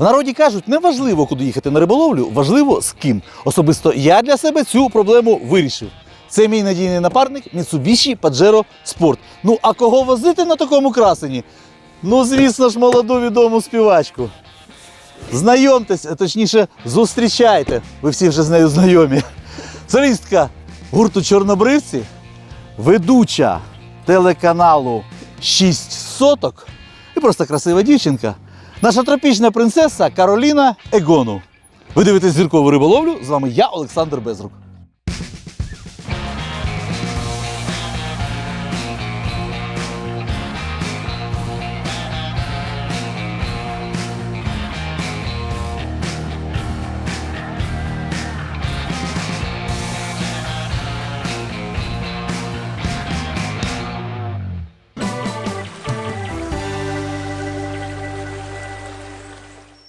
В народі кажуть, не важливо, куди їхати на риболовлю, важливо з ким. Особисто я для себе цю проблему вирішив. Це мій надійний напарник Mitsubishi Pajero Sport. Ну а кого возити на такому красені? Ну, звісно ж, молоду відому співачку. Знайомтесь, точніше, зустрічайте. Ви всі вже з нею знайомі. Солістка гурту Чорнобривці, ведуча телеканалу 6 соток і просто красива дівчинка. Наша тропічна принцеса Кароліна Егону. Ви дивитесь зіркову риболовлю. З вами я, Олександр Безрук.